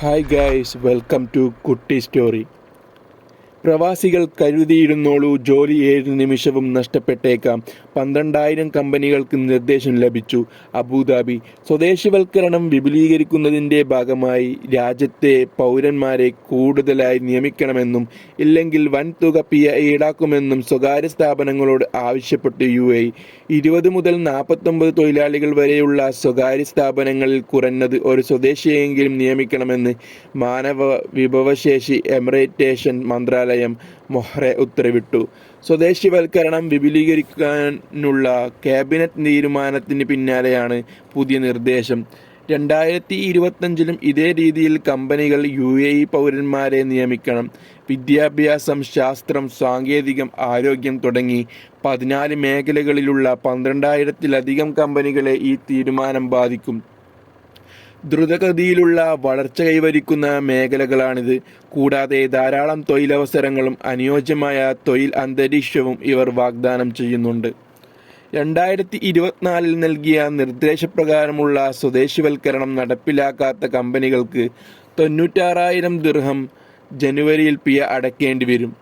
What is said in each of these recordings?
Hi guys welcome to Kutti story പ്രവാസികൾ കരുതിയിരുന്നോളൂ ജോലി ഏഴ് നിമിഷവും നഷ്ടപ്പെട്ടേക്കാം. പന്ത്രണ്ടായിരം കമ്പനികൾക്ക് നിർദ്ദേശം ലഭിച്ചു. അബുദാബി സ്വദേശിവൽക്കരണം വിപുലീകരിക്കുന്നതിന്റെ ഭാഗമായി രാജ്യത്തെ പൗരന്മാരെ കൂടുതലായി നിയമിക്കണമെന്നും ഇല്ലെങ്കിൽ വൻതുക പിഴ ഈടാക്കുമെന്നും സ്വകാര്യ സ്ഥാപനങ്ങളോട് ആവശ്യപ്പെട്ടു യു എ ഇരുപത് മുതൽ നാൽപ്പത്തൊമ്പത് തൊഴിലാളികൾ വരെയുള്ള സ്വകാര്യ സ്ഥാപനങ്ങളിൽ കുറഞ്ഞത് ഒരു സ്വദേശിയെങ്കിലും നിയമിക്കണമെന്ന് മാനവ വിഭവശേഷി എമിറേറ്റേഷൻ മന്ത്രാലയം മൊഹ്റെ ഉത്തരവിട്ടു. സ്വദേശിവൽക്കരണം വിപുലീകരിക്കാനുള്ള ക്യാബിനറ്റ് തീരുമാനത്തിന് പിന്നാലെയാണ് പുതിയ നിർദ്ദേശം. രണ്ടായിരത്തി ഇരുപത്തഞ്ചിലും ഇതേ രീതിയിൽ കമ്പനികൾ യു എ ഇ പൗരന്മാരെ നിയമിക്കണം. വിദ്യാഭ്യാസം ശാസ്ത്രം സാങ്കേതികം ആരോഗ്യം തുടങ്ങി പതിനാല് മേഖലകളിലുള്ള പന്ത്രണ്ടായിരത്തിലധികം കമ്പനികളെ ഈ തീരുമാനം ബാധിക്കും. ദ്രുതഗതിയിലുള്ള വളർച്ച കൈവരിക്കുന്ന മേഖലകളാണിത്. കൂടാതെ ധാരാളം തൊഴിലവസരങ്ങളും അനുയോജ്യമായ തൊഴിൽ അന്തരീക്ഷവും ഇവർ വാഗ്ദാനം ചെയ്യുന്നുണ്ട്. രണ്ടായിരത്തി ഇരുപത്തിനാലിൽ നൽകിയ നിർദ്ദേശപ്രകാരമുള്ള സ്വദേശിവൽക്കരണം നടപ്പിലാക്കാത്ത കമ്പനികൾക്ക് തൊണ്ണൂറ്റാറായിരം ദിർഹം ജനുവരിയിൽ പിയ അടയ്ക്കേണ്ടി വരും.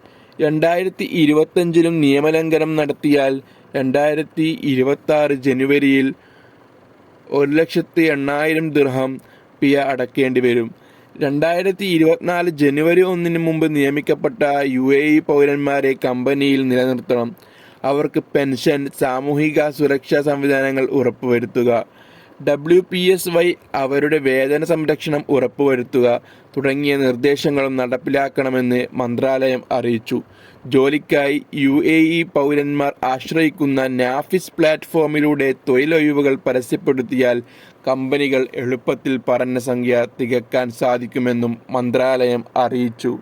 രണ്ടായിരത്തി ഇരുപത്തഞ്ചിലും നിയമലംഘനം നടത്തിയാൽ രണ്ടായിരത്തി ഇരുപത്തി ജനുവരിയിൽ ഒരു ലക്ഷത്തി എണ്ണായിരം ദിർഹം പിയ അടക്കേണ്ടി വരും. രണ്ടായിരത്തി ഇരുപത്തിനാല് ജനുവരി ഒന്നിന് മുമ്പ് നിയമിക്കപ്പെട്ട യു എ ഇ പൗരന്മാരെ കമ്പനിയിൽ നിലനിർത്തണം. അവർക്ക് പെൻഷൻ സാമൂഹിക സുരക്ഷാ സംവിധാനങ്ങൾ ഉറപ്പുവരുത്തുക. ഡബ്ല്യു പി എസ് വൈ അവരുടെ വേതന സംരക്ഷണം ഉറപ്പുവരുത്തുക തുടങ്ങിയ നിർദ്ദേശങ്ങളും നടപ്പിലാക്കണമെന്ന് മന്ത്രാലയം അറിയിച്ചു. ജോലിക്കായി യു എ ഇ പൗരന്മാർ ആശ്രയിക്കുന്ന നാഫിസ് പ്ലാറ്റ്ഫോമിലൂടെ തൊഴിലൊഴിവുകൾ പരസ്യപ്പെടുത്തിയാൽ കമ്പനികൾ എളുപ്പത്തിൽ പറഞ്ഞ സംഖ്യ തികക്കാൻ സാധിക്കുമെന്നും മന്ത്രാലയം അറിയിച്ചു.